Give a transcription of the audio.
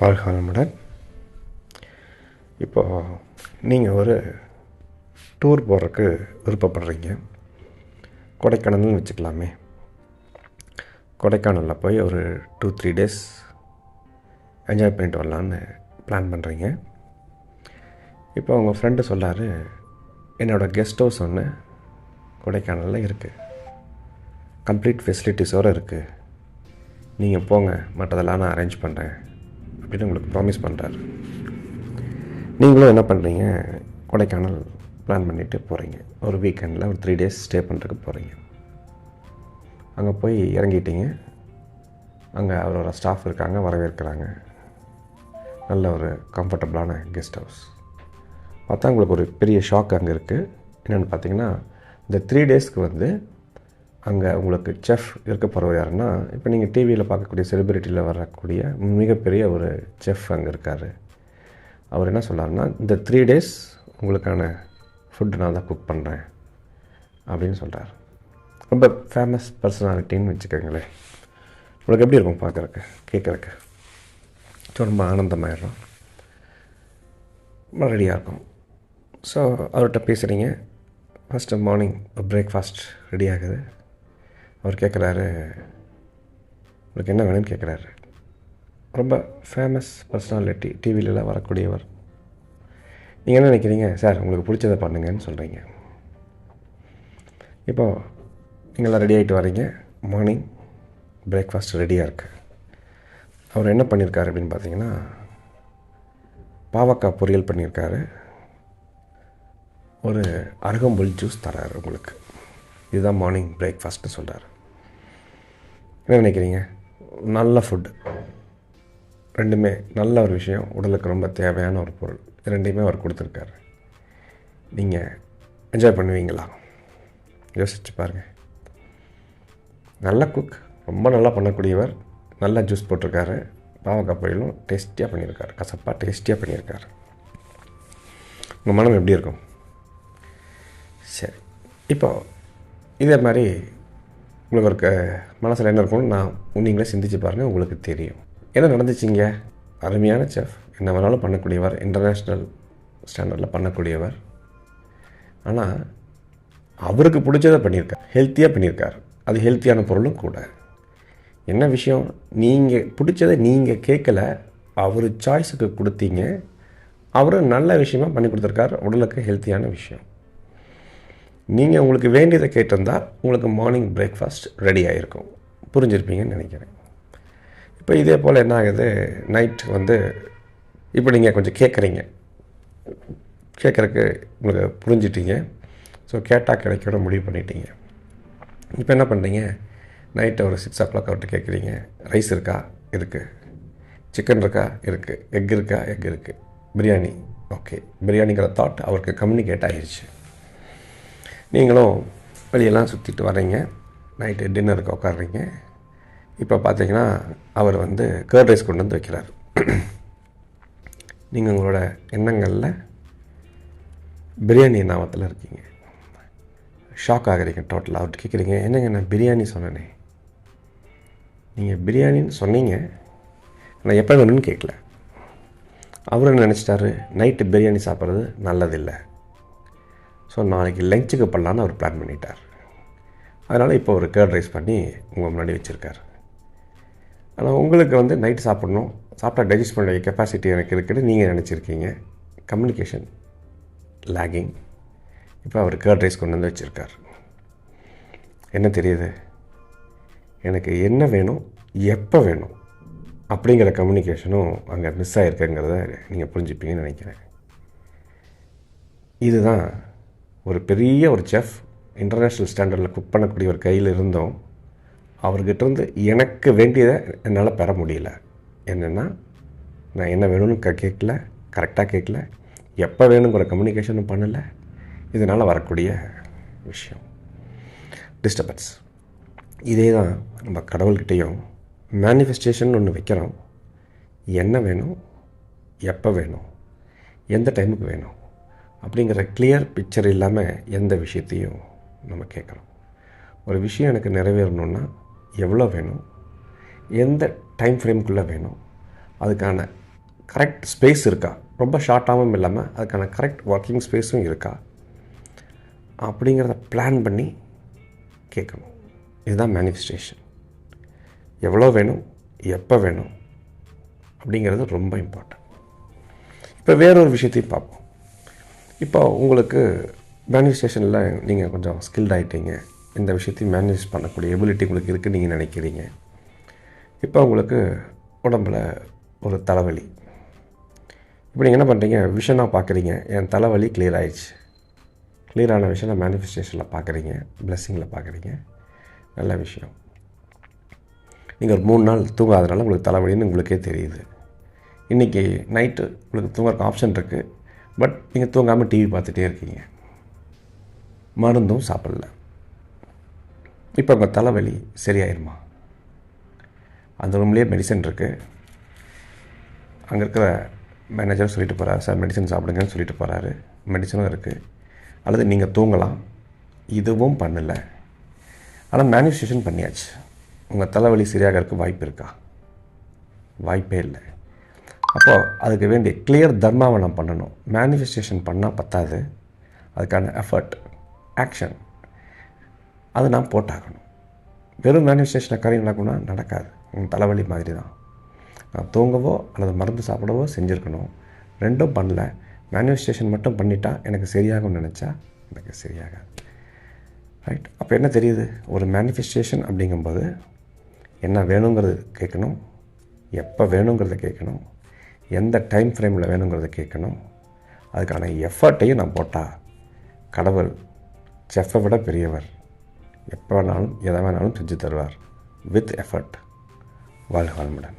வாழ்க வளமுடன் இப்போ நீங்கள் ஒரு டூர் போகிறதுக்கு விருப்பப்படுறீங்க. கொடைக்கானல்னு வச்சுக்கலாமே. கொடைக்கானலில் போய் ஒரு டூ த்ரீ டேஸ் என்ஜாய் பண்ணிட்டு வரலான்னு பிளான் பண்ணுறீங்க இப்போ உங்கள் ஃப்ரெண்டு சொல்லார் என்னோடய கெஸ்ட் ஹவுஸ் ஒன்று கொடைக்கானலில் இருக்குது கம்ப்ளீட் ஃபெசிலிட்டிஸோடு இருக்குது நீங்கள் போங்க மற்றதெல்லாம் நான் அரேஞ்ச் பண்ணுறேன் அப்படின்னு உங்களுக்கு ப்ராமிஸ் பண்ணுறாரு நீங்களும் என்ன பண்ணுறீங்க கொடைக்கானல் பிளான் பண்ணிவிட்டு போகிறீங்க ஒரு வீக்கெண்டில் ஒரு த்ரீ டேஸ் ஸ்டே பண்ணுறதுக்கு போகிறீங்க அங்கே போய் இறங்கிட்டீங்க. அங்கே அவரோட ஸ்டாஃப் இருக்காங்க வரவேற்கிறாங்க. நல்ல ஒரு கம்ஃபர்டபுளான கெஸ்ட் ஹவுஸ் பார்த்தா உங்களுக்கு ஒரு பெரிய ஷாக் அங்கே இருக்குது என்னென்னு பார்த்தீங்கன்னா இந்த த்ரீ டேஸ்க்கு வந்து அங்கே உங்களுக்கு செஃப் இருக்க போகிறவர் யாருன்னா இப்போ நீங்கள் டிவியில் பார்க்கக்கூடிய செலிபிரிட்டியில் வரக்கூடிய மிகப்பெரிய ஒரு செஃப் அங்கே இருக்கார். அவர் என்ன சொல்கிறாருன்னா இந்த த்ரீ டேஸ் உங்களுக்கான ஃபுட்டு நான் தான் குக் பண்ணுறேன் அப்படின்னு சொல்கிறார் ரொம்ப ஃபேமஸ் பர்சனாலிட்டின்னு வச்சுக்கோங்களேன். உங்களுக்கு எப்படி இருக்கும் பார்க்குறக்கு கேட்குறக்கு ஸோ ரொம்ப ஆனந்தமாயிடும் ரெடியாக இருக்கும். ஸோ அவர்கிட்ட பேசுகிறீங்க ஃபஸ்ட்டு மார்னிங் பிரேக்ஃபாஸ்ட் ரெடி ஆகுது அவர் கேட்குறாரு உங்களுக்கு என்ன வேணும்னு கேட்குறாரு. ரொம்ப ஃபேமஸ் பர்சனாலிட்டி டிவிலலாம் வரக்கூடியவர். நீங்கள் என்ன நினைக்கிறீங்க? சார் உங்களுக்கு பிடிச்சதை பண்ணுங்கன்னு சொல்கிறீங்க இப்போது நீங்களாம் ரெடி ஆகிட்டு வரீங்க. மார்னிங் பிரேக்ஃபாஸ்ட் ரெடியாக இருக்குது அவர் என்ன பண்ணியிருக்காரு அப்படின்னு பார்த்தீங்கன்னா பாவக்காய் பொரியல் பண்ணியிருக்காரு. ஒரு அருகம்புல் ஜூஸ் தராரு உங்களுக்கு. இதுதான் மார்னிங் பிரேக்ஃபாஸ்ட்னு சொல்கிறார் என்ன நினைக்கிறீங்க? நல்ல ஃபுட்டு ரெண்டுமே நல்ல ஒரு விஷயம். உடலுக்கு ரொம்ப தேவையான ஒரு பொருள். இது ரெண்டையுமே அவர் கொடுத்துருக்காரு. நீங்கள் என்ஜாய் பண்ணுவீங்களா? யோசிச்சு பாருங்கள் நல்ல குக் ரொம்ப நல்லா பண்ணக்கூடியவர். நல்லா ஜூஸ் போட்டிருக்காரு. பாவக்காய் பொரியலும் டேஸ்டியாக பண்ணியிருக்காரு. கசப்பாக டேஸ்டியாக பண்ணியிருக்காரு. உங்கள் மனம் எப்படி இருக்கும்? சரி. இப்போ இதே மாதிரி உங்களுக்கு ஒரு மனசில் என்ன இருக்கும்னு நான் நீங்களே சிந்திச்சு பாருங்கள் உங்களுக்கு தெரியும். என்ன நடந்துச்சிங்க? அருமையான செஃப் என்ன வேணாலும் பண்ணக்கூடியவர் இன்டர்நேஷ்னல் ஸ்டாண்டர்டில் பண்ணக்கூடியவர். ஆனால் அவருக்கு பிடிச்சதை பண்ணியிருக்கார். ஹெல்த்தியாக பண்ணியிருக்கார். அது ஹெல்த்தியான பொருளும் கூட. என்ன விஷயம்? நீங்கள் பிடிச்சதை நீங்கள் கேட்கல அவர் சாய்ஸுக்கு கொடுத்தீங்க. அவர் நல்ல விஷயமாக பண்ணி கொடுத்துருக்கார். உடலுக்கு ஹெல்த்தியான விஷயம். நீங்கள் உங்களுக்கு வேண்டியதை கேட்டிருந்தால் உங்களுக்கு மார்னிங் பிரேக்ஃபாஸ்ட் ரெடி ஆகிருக்கும் புரிஞ்சிருப்பீங்கன்னு நினைக்கிறேன். இப்போ இதே போல் என்ன ஆகுது? நைட் வந்து இப்போ நீங்கள் கொஞ்சம் கேட்குறீங்க கேட்குறக்கு உங்களுக்கு புரிஞ்சிட்டீங்க. ஸோ கேட்டால் கிடைக்கோட முடிவு பண்ணிட்டீங்க. இப்போ என்ன பண்ணுறீங்க நைட்டு ஒரு சிக்ஸ் ஓ கிளாக் அவர்கிட்ட கேட்குறீங்க ரைஸ் இருக்கா. இருக்குது சிக்கன் இருக்கா. இருக்குது எக் இருக்கா? எக் இருக்குது பிரியாணி ஓகே பிரியாணிங்கிற தாட் அவருக்கு கம்யூனிகேட் ஆகிடுச்சு நீங்களும் வெளியெல்லாம் சுற்றிட்டு வரீங்க நைட்டு டின்னருக்கு உட்காடுறீங்க இப்போ பார்த்தீங்கன்னா அவர் வந்து கேர்ட் ரைஸ் கொண்டு வந்து வைக்கிறார். நீங்கள் உங்களோட எண்ணங்களில் பிரியாணி நாமத்தில் இருக்கீங்க. ஷாக் ஆகுறீங்க டோட்டலாக அவர்கிட்ட கேட்குறீங்க என்னங்க நான் பிரியாணி சொன்னேனே? நீங்கள் பிரியாணின்னு சொன்னீங்க. நான் எப்போ வேணும்னு கேட்கல அவர் என்ன நினச்சிட்டாரு? நைட்டு பிரியாணி சாப்பிட்றது நல்லதில்லை. ஸோ நாளைக்கு லஞ்சுக்கு பண்ணலான்னு அவர் பிளான் பண்ணிட்டார். அதனால் இப்போ ஒரு கேர்ட் ரைஸ் பண்ணி உங்கள் முன்னாடி வச்சுருக்கார். ஆனால் உங்களுக்கு வந்து நைட்டு சாப்பிட்ணும். சாப்பிட்டா டைஜஸ்ட் பண்ண கெப்பாசிட்டி எனக்கு இருக்குன்னு நீங்கள் நினச்சிருக்கீங்க. கம்யூனிகேஷன் லேகிங் இப்போ அவர் கேர்ட் ரைஸ் கொண்டு வந்து வச்சுருக்கார். என்ன தெரியுது? எனக்கு என்ன வேணும் எப்போ வேணும் அப்படிங்கிற கம்யூனிகேஷனும் அங்கே மிஸ் ஆகிருக்குங்கிறத நீங்கள் புரிஞ்சுப்பீங்கன்னு நினைக்கிறேன். இதுதான் ஒரு பெரிய ஒரு செஃப் இன்டர்நேஷ்னல் ஸ்டாண்டர்டில் குக் பண்ணக்கூடிய ஒரு கையில் இருந்தோம். அவர்கிட்டருந்து எனக்கு வேண்டியதை என்னால் பெற முடியல. என்னென்னா நான் என்ன வேணும்னு க கேட்கல கரெக்டாக கேட்கல எப்போ வேணுங்கிற கம்யூனிகேஷனும் பண்ணலை. இதனால் வரக்கூடிய விஷயம். டிஸ்டர்பன்ஸ் இதே தான் நம்ம கடவுள்கிட்டையும் மேனிஃபெஸ்டேஷன் ஒன்று வைக்கிறோம். என்ன வேணும் எப்போ வேணும் எந்த டைமுக்கு வேணும் அப்படிங்கிற கிளியர் பிக்சர் இல்லாமல் எந்த விஷயத்தையும் நம்ம கேட்குறோம் ஒரு விஷயம் எனக்கு நிறைவேறணுன்னா எவ்வளோ வேணும்? எந்த டைம் ஃப்ரேம்குள்ளே வேணும்? அதுக்கான கரெக்ட் ஸ்பேஸ் இருக்கா? ரொம்ப ஷார்ட்டாகவும் இல்லாமல் அதுக்கான கரெக்ட் ஒர்க்கிங் ஸ்பேஸும் இருக்கா? அப்படிங்கிறத பிளான் பண்ணி கேட்கணும். இதுதான் மேனிஃபெஸ்டேஷன் எவ்வளோ வேணும்? எப்போ வேணும்? அப்படிங்கிறது ரொம்ப இம்பார்ட்டன்ட் இப்போ வேறொரு விஷயத்தையும் பார்ப்போம். இப்போ உங்களுக்கு மேனிஃபெஸ்டேஷனில் நீங்கள் கொஞ்சம் ஸ்கில்ட் ஆகிட்டீங்க இந்த விஷயத்தையும் மேனேஜ் பண்ணக்கூடிய எபிலிட்டி உங்களுக்கு இருக்குன்னு நீங்கள் நினைக்கிறீங்க. இப்போ உங்களுக்கு உடம்பில் ஒரு தலைவலி. இப்போ நீங்கள் என்ன பண்ணுறீங்க விஷனாக பார்க்குறீங்க என் தலைவலி கிளியர் ஆயிடுச்சு. கிளியரான விஷயம் நான் மேனிஃபெஸ்டேஷனில் பார்க்குறீங்க பிளெஸ்ஸிங்கில் பார்க்குறீங்க நல்ல விஷயம். நீங்கள் ஒரு மூணு நாள் தூங்காதனால உங்களுக்கு தலைவலின்னு உங்களுக்கே தெரியுது. இன்றைக்கி நைட்டு உங்களுக்கு தூங்குறதுக்கு ஆப்ஷன் இருக்குது பட் நீங்கள் தூங்காமல் டிவி பார்த்துட்டே இருக்கீங்க. மருந்தும் சாப்பிடல. இப்போ உங்கள் தலைவலி சரியாயிருமா? அந்த ரூம்லேயே மெடிசன் இருக்குது அங்கே இருக்கிற மேனேஜர் சொல்லிட்டு போகிறாரு சார் மெடிசன் சாப்பிடுங்கன்னு சொல்லிட்டு போகிறாரு மெடிசனும் இருக்குது அல்லது நீங்கள் தூங்கலாம். இதுவும் பண்ணலை. ஆனால் மேனிஃபெஸ்டேஷன் பண்ணியாச்சு. உங்கள் தலைவலி சரியாகிறதுக்கு வாய்ப்பு இருக்கா? வாய்ப்பே இல்லை. அப்போது அதுக்கு வேண்டிய கிளியர் தர்மாவை நான் பண்ணணும். மேனிஃபெஸ்டேஷன் பண்ணால் பத்தாது. அதுக்கான எஃபர்ட் ஆக்ஷன் அது நான் போட்டாகணும். வெறும் மேனிஃபெஸ்டேஷனை காரியம் நடக்கும்னா நடக்காது. உங்கள் தலைவலி மாதிரி தான் நான் தூங்கவோ அல்லது மருந்து சாப்பிடவோ செஞ்சுருக்கணும். ரெண்டும் பண்ணல. மேனிஃபெஸ்டேஷன் மட்டும் பண்ணிட்டா எனக்கு சரியாகும்னு நினச்சா எனக்கு சரியாகாது. ரைட் அப்போ என்ன தெரியுது? ஒரு மேனிஃபெஸ்டேஷன் அப்படிங்கும்போது என்ன வேணுங்கிறது கேட்கணும். எப்போ வேணுங்கிறத கேட்கணும். எந்த டைம் ஃப்ரேமில் வேணுங்கிறத கேட்கணும். அதுக்கான எஃபர்ட்டையும் நான் போட்டால் கடவுள் செஃப்பை விட பெரியவர். எப்போ வேணாலும் எதை வேணாலும் செஞ்சு தருவார். வித் எஃபர்ட் வாழ்க வளமுடன்.